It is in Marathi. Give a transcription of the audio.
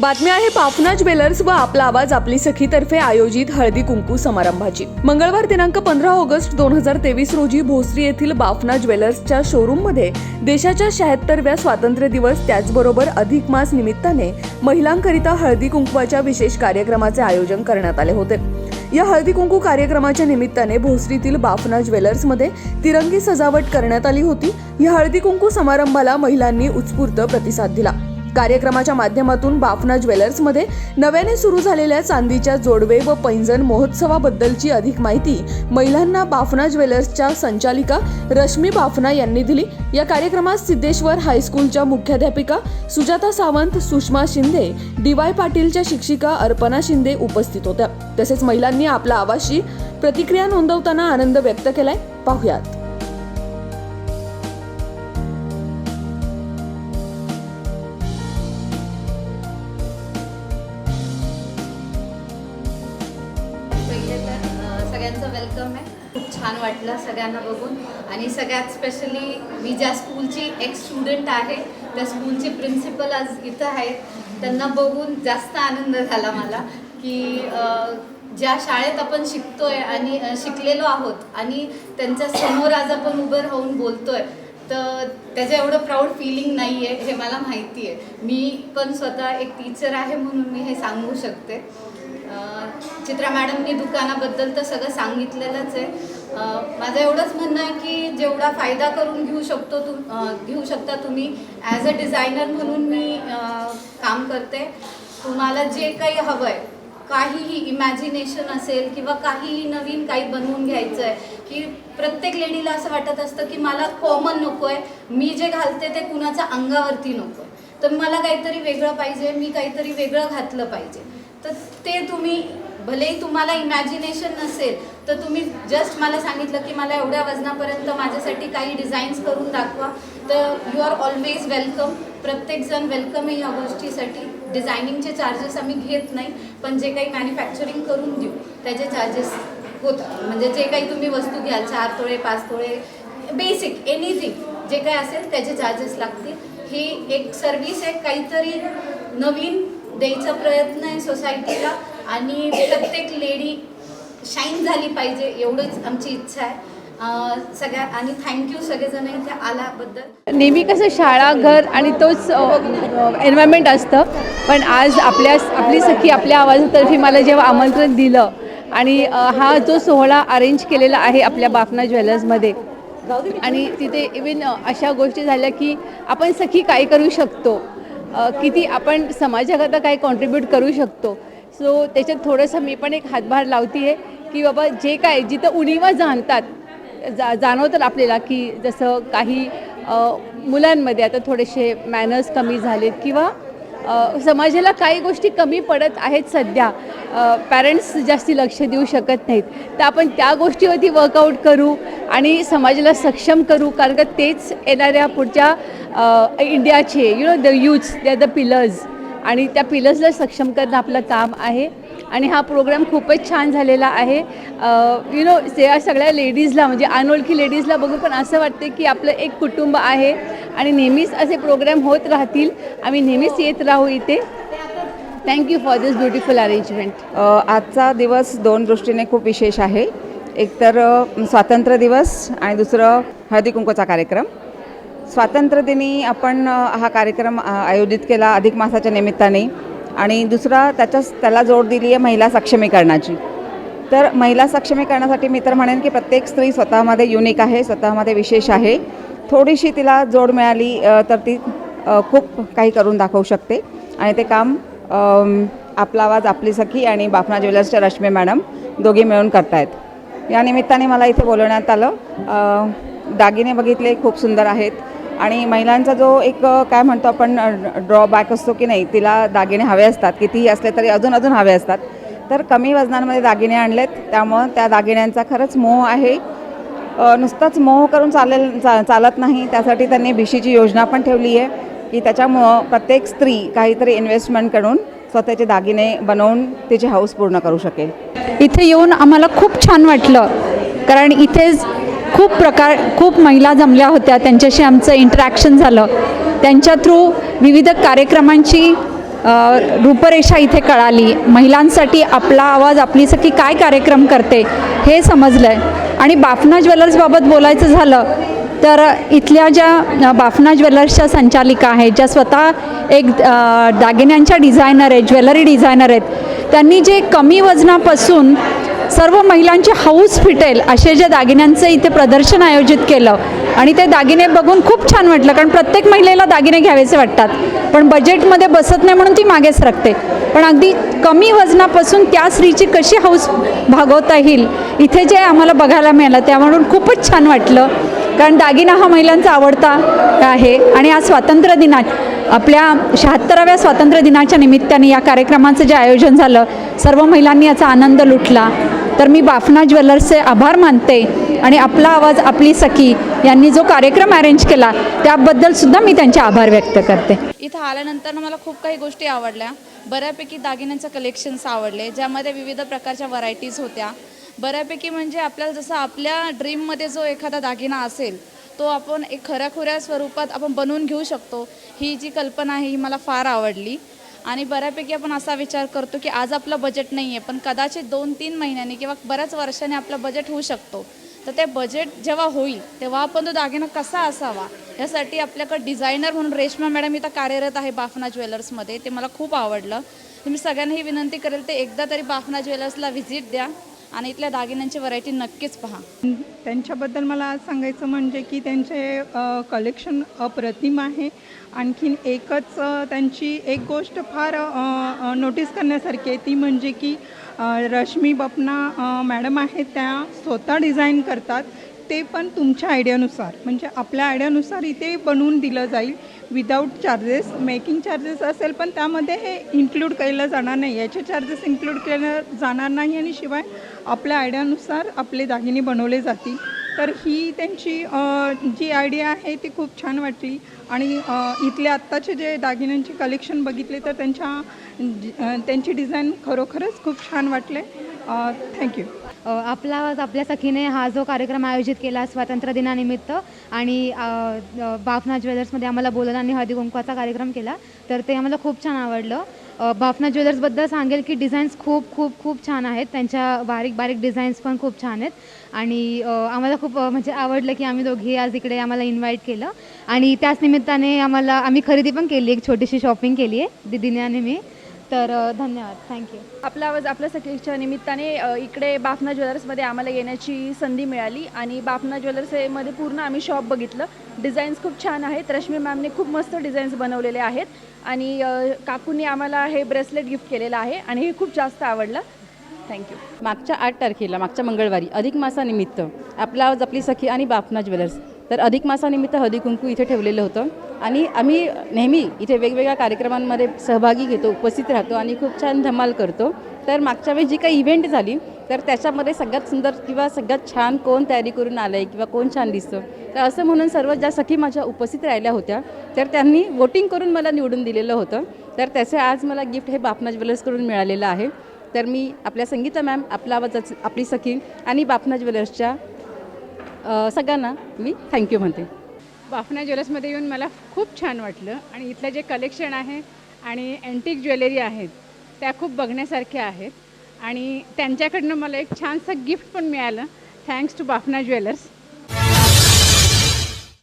बातमी आहे पाफना ज्वेलर्स व आपला आवाज आपली सखीतर्फे आयोजित हळदी कुंकू समारंभाची. मंगळवार दिनांक पंधरा ऑगस्ट दोन हजार तेवीस रोजी भोसरी येथील बाफना ज्वेलर्सच्या शोरूममध्ये देशाच्या शहात्तरव्या स्वातंत्र्य दिवस त्याचबरोबर अधिक मास निमित्ताने महिलांकरिता हळदी कुंकवाच्या विशेष कार्यक्रमाचे आयोजन करण्यात आले होते. या हळदी कुंकू कार्यक्रमाच्या निमित्ताने भोसरीतील बाफना ज्वेलर्समध्ये तिरंगी सजावट करण्यात आली होती. या हळदी कुंकू समारंभाला महिलांनी उत्स्फूर्त प्रतिसाद दिला. कार्यक्रमाच्या माध्यमातून बाफना ज्वेलर्समध्ये नव्याने सुरू झालेल्या चांदीच्या जोडवे व पैंजण महोत्सवाबद्दलची अधिक माहिती महिलांना बाफना ज्वेलर्सच्या संचालिका रश्मी बाफना यांनी दिली. या कार्यक्रमात सिद्धेश्वर हायस्कूलच्या मुख्याध्यापिका सुजाता सावंत सुषमा शिंदे डी वाय पाटीलच्या शिक्षिका अर्पणा शिंदे उपस्थित होत्या. तसेच महिलांनी आपला आवाजशी प्रतिक्रिया नोंदवताना आनंद व्यक्त केलाय. पाहुयात. सगळ्यांचं वेलकम आहे. खूप छान वाटलं सगळ्यांना बघून. आणि सगळ्यात स्पेशली मी ज्या स्कूलची एक स्टुडंट आहे त्या स्कूलची प्रिन्सिपल आज इथं आहेत. त्यांना बघून जास्त आनंद झाला मला की ज्या शाळेत आपण शिकतोय आणि शिकलेलो आहोत आणि त्यांच्यासमोर आज आपण उभं राहून बोलतोय तर त्याचं एवढं प्राऊड फिलिंग नाही आहे हे मला माहिती आहे मी पण स्वतः एक टीचर आहे म्हणून मी हे सांगू शकते. चित्रा मॅडमनी दुकानाबद्दल तर सगळं सांगितलेलंच आहे. माझं एवढंच म्हणणं आहे की जेवढा फायदा करून घेऊ शकतो तुम घेऊ शकता तुम्ही ॲज अ डिझायनर म्हणून मी काम करते. तुम्हाला जे काही हवं आहे काहीही इमॅजिनेशन असेल किंवा काहीही नवीन काही बनवून घ्यायचं आहे की प्रत्येक लेडीला असं वाटत असतं की मला कॉमन नको आहे मी जे घालते ते कुणाच्या अंगावरती नको आहे तर मला काहीतरी वेगळं पाहिजे मी काहीतरी वेगळं घातलं पाहिजे. तर ते तुम्ही भलेही तुम्हाला इमॅजिनेशन नसेल तर तुम्ही जस्ट मला सांगितलं की मला एवढ्या वजनापर्यंत माझ्यासाठी काही डिझाईन्स करून दाखवा. तर यू आर ऑलवेज वेलकम प्रत्येकजण वेलकम आहे या गोष्टीसाठी. डिझायनिंगचे चार्जेस आम्ही घेत नाही पण जे काही मॅन्युफॅक्चरिंग करून देऊ त्याचे चार्जेस होतात. म्हणजे जे काही तुम्ही वस्तू घ्याल चार तोळे पाच तोळे बेसिक एनिथिंग जे काही असेल त्याचे चार्जेस लागतील. ही एक सर्व्हिस आहे काहीतरी नवीन द्यायचा प्रयत्न आहे सोसायटीला आणि प्रत्येक लेडी शाईन झाली पाहिजे एवढंच आमची इच्छा आहे. सगळ्या आणि थँक्यू सगळेजण इथे आल्याबद्दल. नेहमी कसं शाळा घर आणि तोच एन्व्हायरमेंट असतं. पण आज आपल्या आपली सखी आपल्या आवाजातर्फे मला जेव्हा आमंत्रण दिलं आणि हा जो सोहळा अरेंज केलेला आहे आपल्या बाफना ज्वेलर्समध्ये आणि तिथे इवन अशा गोष्टी झाल्या की आपण सखी काय करू शकतो? किती आपण समाजाकरता काय कॉन्ट्रीब्यूट करू शकतो. सो त्याच्यात थोडंसं मी पण एक हातभार लावते आहे की बाबा जे काय जिथं उणीवा जाणतात जा जाणवतात आपल्याला की जसं काही मुलांमध्ये आता थोडेसे मॅनर्स कमी झालेत किंवा समाजाला काही गोष्टी कमी पडत आहेत सध्या. पॅरेंट्स जास्ती लक्ष देऊ शकत नाहीत. तर आपण त्या गोष्टीवरती वर्कआउट करू आणि समाजाला सक्षम करू. कारण का तेच येणाऱ्या पुढच्या इंडियाचे you know the youth they are the pillars आणि त्या पिलर्सला सक्षम करणं आपलं काम आहे. आणि हा प्रोग्राम खूपच छान झालेला आहे. यु नो या सगळ्या लेडीजला म्हणजे अनोळखी लेडीजला बघून पण असं वाटते की आपलं एक कुटुंब आहे आणि नेहमीच असे प्रोग्राम होत राहतील. आम्ही नेहमीच येत राहू इथे. Thank you for this beautiful arrangement आजचा दिवस दोन दृष्टीने खूप विशेष आहे. एकतर स्वातंत्र्य दिवस आणि दुसरं हळदी कुंकूचा कार्यक्रम. स्वातंत्र्यदिनी आपण हा कार्यक्रम आयोजित केला अधिक मासाच्या निमित्ताने. आणि दुसरा त्याच्या त्याला जोड दिली आहे महिला सक्षमीकरणाची. तर महिला सक्षमीकरणासाठी मी तर म्हणेन की प्रत्येक स्त्री स्वतःमध्ये युनिक आहे स्वतःमध्ये विशेष आहे. थोडीशी तिला जोड मिळाली तर ती खूप काही करून दाखवू शकते. आणि ते काम आपला आवाज आपली सखी आणि बापना ज्वेलर्सच्या रश्मी मॅडम दोघी मिळून करतायत. या निमित्ताने मला इथे बोलवण्यात आलं. दागिने बघितले खूप सुंदर आहेत. आणि महिलांचा जो एक काय म्हणतो आपण ड्रॉबॅक असतो की नाही तिला दागिने हवे असतात. कितीही असले तरी अजून अजून हवे असतात. तर कमी वजनांमध्ये दागिने आणलेत. त्यामुळं त्या दागिन्यांचा खरंच मोह आहे. नुसताच मोह करून चालेल चा चालत नाही. त्यासाठी त्यांनी भिशीची योजना पण ठेवली आहे की त्याच्यामुळं प्रत्येक स्त्री काहीतरी इन्व्हेस्टमेंट करून स्वतःचे दागिने बनवून तिची हाऊस पूर्ण करू शकेल. इथे येऊन आम्हाला खूप छान वाटलं. कारण इथे खूप प्रकार खूप महिला जमल्या होत्या. त्यांच्याशी आमचं इंटरॅक्शन झालं. त्यांच्या थ्रू विविध कार्यक्रमांची रूपरेषा इथे कळाली. महिलांसाठी आपला आवाज आपली सखी काय कार्यक्रम करते हे समजलं आहे आणि बाफना ज्वेलर्सबाबत बोलायचं झालं तर इथल्या ज्या बाफना ज्वेलर्सच्या संचालिका आहेत ज्या स्वतः एक दागिन्यांच्या डिझायनर आहेत ज्वेलरी डिझायनर आहेत त्यांनी जे कमी वजनापासून सर्व महिलांची हौस फिटेल असे जे दागिन्यांचं इथे प्रदर्शन आयोजित केलं. आणि ते दागिने बघून खूप छान वाटलं कारण प्रत्येक महिलेला दागिने घ्यावेसे वाटतात. पण बजेटमध्ये बसत नाही म्हणून ती मागेच रखते. पण अगदी कमी वजनापासून त्या स्त्रीची कशी हौस भागवता येईल इथे जे आम्हाला बघायला मिळालं त्यामधून खूपच छान वाटलं. कारण दागिना हा महिलांचा आवडता आहे. आणि आज स्वातंत्र्य दिनात आपल्या शहात्तराव्या स्वातंत्र्य दिनाच्या निमित्ताने या कार्यक्रमाचं जे आयोजन झालं सर्व महिलांनी याचा आनंद लुटला. तर मी बाफना ज्वेलर्सचे आभार मानते आणि आपला आवाज आपली सखी यांनी जो कार्यक्रम अरेंज केला त्याबद्दल सुद्धा मी त्यांचे आभार व्यक्त करते. इथं आल्यानंतर मला खूप काही गोष्टी आवडल्या. बऱ्यापैकी दागिन्यांचं कलेक्शन्स आवडले ज्यामध्ये विविध प्रकारच्या व्हरायटीज होत्या. बऱ्यापैकी म्हणजे आपल्याला जसं आपल्या ड्रीममध्ये जो एखादा दागिना असेल तो आपण एक खऱ्याखुऱ्या स्वरूपात आपण बनवून घेऊ शकतो. ही जी कल्पना आहे ही मला फार आवडली. आणि बऱ्यापैकी आपण असा विचार करतो की आज आपलं बजेट नाही आहे पण कदाचित दोन तीन महिन्यांनी किंवा बऱ्याच वर्षाने आपलं बजेट होऊ शकतो. तर ते बजेट जेव्हा होईल तेव्हा आपण तो दागिना कसा असावा यासाठी आपल्याकडे डिझायनर म्हणून रेश्मा मॅडम इथं कार्यरत आहे बाफना ज्वेलर्समध्ये ते मला खूप आवडलं. मी सगळ्यांना ही विनंती करेल ते एकदा तरी बाफना ज्वेलर्सला व्हिजिट द्या. आणि इथल्या दागिन्यांची व्हरायटी नक्कीच पहा. त्यांच्याबद्दल मला आज सांगायचं म्हणजे की त्यांचे कलेक्शन अप्रतिम आहे. आणखीन एकच त्यांची एक गोष्ट फार नोटीस करण्यासारखी आहे. ती म्हणजे की रश्मी बपना मॅडम आहेत त्या स्वतः डिझाईन करतात. ते पण तुमच्या आयडियानुसार म्हणजे आपल्या आयडियानुसार इथे बनवून दिलं जाईल. विदाऊट चार्जेस मेकिंग चार्जेस असेल पण त्यामध्ये हे इन्क्लूड केलं जाणार नाही. याचे चार्जेस इन्क्लूड केलं जाणार नाही आणि शिवाय आपल्या आयडियानुसार आपले दागिने बनवले जातील. तर ही त्यांची जी आयडिया आहे ती खूप छान वाटली. आणि इथले आत्ताचे जे दागिन्यांचे कलेक्शन बघितले तर त्यांच्या त्यांची डिझाईन खरोखरच खूप छान वाटले. थँक्यू आपला आपल्या सखीने हा जो कार्यक्रम आयोजित केला स्वातंत्र्य दिनानिमित्त आणि बाफना ज्वेलर्समध्ये आम्हाला बोलणं आणि हळदी कुंकवाचा कार्यक्रम केला तर ते आम्हाला खूप छान आवडलं. बाफना ज्वेलर्सबद्दल सांगेल की डिझाईन्स खूप खूप खूप छान आहेत. त्यांच्या बारीक बारीक डिझाईन्स पण खूप छान आहेत. आणि आम्हाला खूप म्हणजे आवडलं की आम्ही दोघी आज इकडे आम्हाला इन्व्हाइट केलं. आणि त्याच निमित्ताने आम्हाला आम्ही खरेदी पण केली एक छोटीशी शॉपिंग केली आहे दिदीने आणि मी. तर धन्यवाद. थँक्यू आपला आवाज आपल्या सखीच्या निमित्ताने इकडे बाफना ज्वेलर्समध्ये आम्हाला येण्याची संधी मिळाली आणि बाफना ज्वेलर्समध्ये पूर्ण आम्ही शॉप बघितलं. डिझाईन्स खूप छान आहेत. रश्मी मॅमने खूप मस्त डिझाईन्स बनवलेले आहेत आणि काकूंनी आम्हाला हे ब्रेसलेट गिफ्ट केलेलं आहे आणि हे खूप जास्त आवडलं. थँक्यू मागच्या आठ तारखेला मागच्या मंगळवारी अधिक मासानिमित्त आपला आवाज आपली सखी आणि बापना ज्वेलर्स तर अधिक मासानिमित्त हळदी कुंकू इथे ठेवलेलं होतं. आणि आम्ही नेहमी इथे वेगवेगळ्या कार्यक्रमांमध्ये सहभागी घेतो उपस्थित राहतो आणि खूप छान धमाल करतो. तर मागच्या वेळी जी काही इव्हेंट झाली तर त्याच्यामध्ये सगळ्यात सुंदर किंवा सगळ्यात छान कोण तयारी करून आलं आहे किंवा कोण छान दिसतं तर असं म्हणून सर्व ज्या सखी माझ्या उपस्थित राहिल्या होत्या तर त्यांनी वोटिंग करून मला निवडून दिलेलं होतं. तर त्याचे आज मला गिफ्ट हे बापना ज्वेलर्सकडून मिळालेलं आहे. तर मी आपल्या संगीता मॅम आपला आवाजाच आपली सखी आणि बापना ज्वेलर्सच्या सगळ्यांना मी थँक्यू म्हणते. बाफना ज्वेलर्समध्ये येऊन मला खूप छान वाटलं आणि इथलं जे कलेक्शन आहे आणि अँटिक ज्वेलरी आहेत त्या खूप बघण्यासारख्या आहेत. आणि त्यांच्याकडनं मला एक छानसं गिफ्ट पण मिळालं. Thanks to Bafna jewellers.